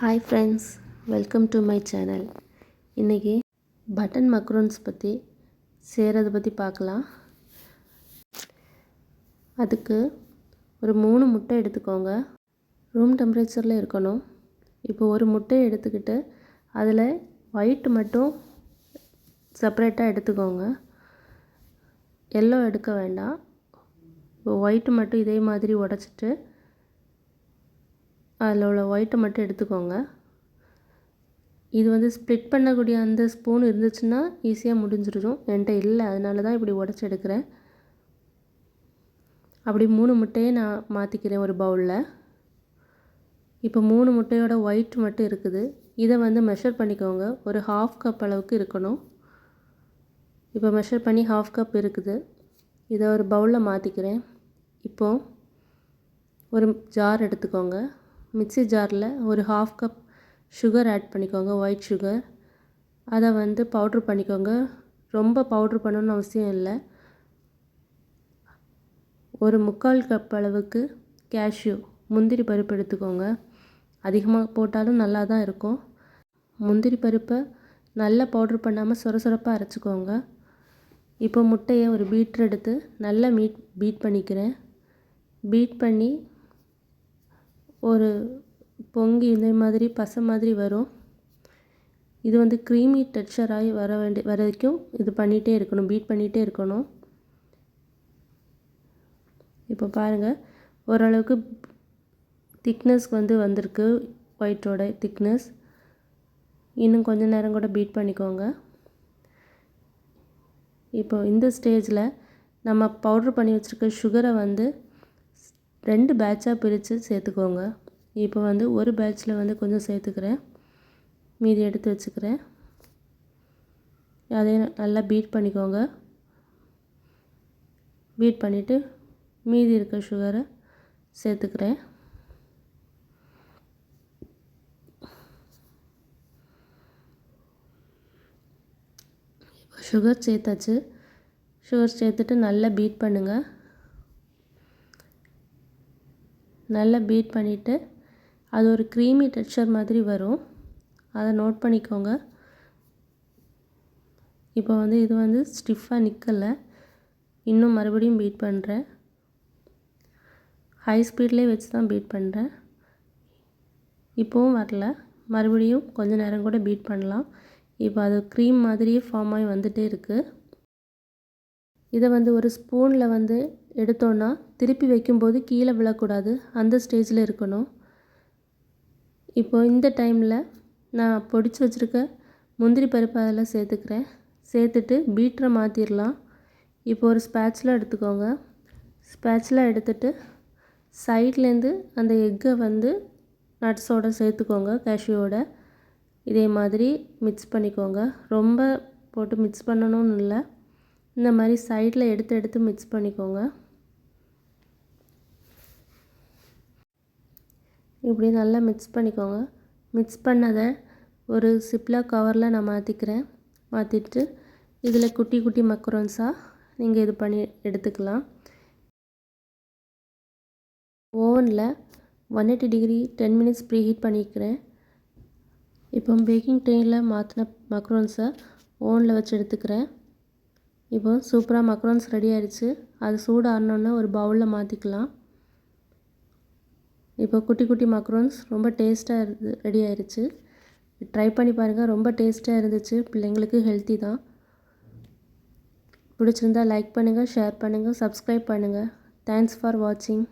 Hi friends welcome to my channel இன்றைக்கி button macarons பற்றி செய்கிறத பற்றி பார்க்கலாம். அதுக்கு ஒரு மூணு முட்டை எடுத்துக்கோங்க. ரூம் டெம்பரேச்சரில் இருக்கணும். இப்போ ஒரு முட்டையை எடுத்துக்கிட்டு அதில் ஒயிட் மட்டும் செப்பரேட்டாக எடுத்துக்கோங்க. எல்லோ எடுக்க வேண்டாம். இப்போ ஒயிட்டு மட்டும் இதே மாதிரி உடச்சிட்டு அதில் உள்ள ஒயிட்டை மட்டும் எடுத்துக்கோங்க. இது வந்து ஸ்ப்ளிட் பண்ணக்கூடிய அந்த ஸ்பூன் இருந்துச்சுன்னா ஈஸியாக முடிஞ்சிடும் என்கிட்ட இல்லை அதனால தான் இப்படி உடச்சி எடுக்கிறேன். அப்படி மூணு முட்டையை நான் மாற்றிக்கிறேன் ஒரு பவுலில் இப்போ மூணு முட்டையோட ஒயிட் மட்டும் இருக்குது. இதை வந்து மெஷர் பண்ணிக்கோங்க. ஒரு ஹாஃப் கப் அளவுக்கு இருக்கணும். இப்போ மெஷர் பண்ணி ஹாஃப் கப் இருக்குது. இதை ஒரு பவுலில் மாற்றிக்கிறேன் இப்போது ஒரு ஜார் எடுத்துக்கோங்க. மிக்ஸி ஜாரில் ஒரு ஹாஃப் கப் சுகர் ஆட் பண்ணிக்கோங்க ஒயிட் சுகர் அதை வந்து பவுட்ரு பண்ணிக்கோங்க. ரொம்ப பவுட்ரு பண்ணணும்னு அவசியம் இல்லை. ஒரு முக்கால் கப் அளவுக்கு கேஷ்யூ முந்திரி பருப்பு எடுத்துக்கோங்க. அதிகமாக போட்டாலும் நல்லா தான் இருக்கும். முந்திரி பருப்பை நல்லா பவுட்ரு பண்ணாமல் சொர சொரப்பாக அரைச்சிக்கோங்க. இப்போ முட்டையை ஒரு பீட்ரு எடுத்து நல்லா மீட் பீட் பண்ணிக்கிறேன். பீட் பண்ணி ஒரு பொங்கி இந்த மாதிரி பசை மாதிரி வரும். இது வந்து க்ரீமி டெக்ஸ்சராகி வர வேண்டிய வரைக்கும் இது பண்ணிகிட்டே இருக்கணும் பீட் பண்ணிகிட்டே இருக்கணும். இப்போ பாருங்கள் ஓரளவுக்கு திக்னஸ் வந்து வந்திருக்கு ஒயிட்டோட திக்னஸ் இன்னும் கொஞ்ச நேரம் கூட பீட் பண்ணிக்கோங்க. இப்போ இந்த ஸ்டேஜில் நம்ம பவுட்ரு பண்ணி வச்சுருக்க சுகரை வந்து ரெண்டு பேட்சாக பிரித்து சேர்த்துக்கோங்க. இப்போ வந்து ஒரு பேட்சில் வந்து கொஞ்சம் சேர்த்துக்கிறேன். மீதி எடுத்து வச்சுக்கிறேன். அதையும் நல்லா பீட் பண்ணிக்கோங்க. பீட் பண்ணிவிட்டு மீதி இருக்க சுகரை சேர்த்துக்கிறேன். சுகர் சேர்த்தாச்சு. சுகர் சேர்த்துட்டு நல்லா பீட் பண்ணுங்கள் நல்லா பீட் பண்ணிவிட்டு அது ஒரு க்ரீமி டெக்ஸ்சர் மாதிரி வரும். அதை நோட் பண்ணிக்கோங்க. இப்போ வந்து இது வந்து ஸ்டிஃபாக நிற்கலை இன்னும் மறுபடியும் பீட் பண்ணுறேன் ஹை ஸ்பீட்லேயே வச்சு தான் பீட் பண்ணுறேன் இப்போவும் வரல. மறுபடியும் கொஞ்சம் நேரம் கூட பீட் பண்ணலாம். இப்போ அது க்ரீம் மாதிரியே ஃபார்ம் ஆகி வந்துகிட்டே இருக்குது இதை வந்து ஒரு ஸ்பூனில் வந்து எடுத்தோன்னா திருப்பி வைக்கும்போது கீழே விழக்கூடாது. அந்த ஸ்டேஜில் இருக்கணும். இப்போ இந்த டைமில் நான் பொடிச்சு வச்சுருக்க முந்திரி பருப்பு அதில் சேர்த்துக்கிறேன். சேர்த்துட்டு பீட்டரை மாற்றிடலாம் இப்போ ஒரு ஸ்பேட்சில் எடுத்துக்கோங்க. ஸ்பேட்சில் எடுத்துட்டு சைட்லேருந்து அந்த எக்கை வந்து நட்ஸோடு சேர்த்துக்கோங்க கேஷ்யூவோட இதே மாதிரி மிக்ஸ் பண்ணிக்கோங்க. ரொம்ப போட்டு மிக்ஸ் பண்ணணும்னு இல்லை. இந்த மாதிரி சைடில் எடுத்து எடுத்து மிக்ஸ் பண்ணிக்கோங்க. இப்படி நல்லா மிக்ஸ் பண்ணிக்கோங்க. மிக்ஸ் பண்ணதை ஒரு சிப்லா கவரில் நான் மாற்றிக்கிறேன் மாற்றிட்டு இதில் குட்டி குட்டி மக்ரோன்ஸாக நீங்கள் இது பண்ணி எடுத்துக்கலாம். ஓவனில் one eighty degree ten minutes preheat பண்ணிக்கிறேன். இப்போ பேக்கிங் ட்ரெயினில் மாற்றின மக்ரோன்ஸை ஓவனில் வச்சு எடுத்துக்கிறேன். இப்போ சூப்பராக மக்ரோன்ஸ் ரெடி ஆயிடுச்சு. அது சூடு ஒரு பவுலில் மாற்றிக்கலாம் இப்போ குட்டி குட்டி மக்ரோன்ஸ் ரொம்ப டேஸ்ட்டாக இருந்து ரெடி ஆயிடுச்சு ட்ரை பண்ணி பாருங்கள் ரொம்ப டேஸ்ட்டாக இருந்துச்சு. பிள்ளைங்களுக்கு ஹெல்த்தி தான். பிடிச்சிருந்தா லைக் பண்ணுங்கள் ஷேர் பண்ணுங்கள் சப்ஸ்கிரைப் பண்ணுங்கள் தேங்க்ஸ் ஃபார் வாட்சிங்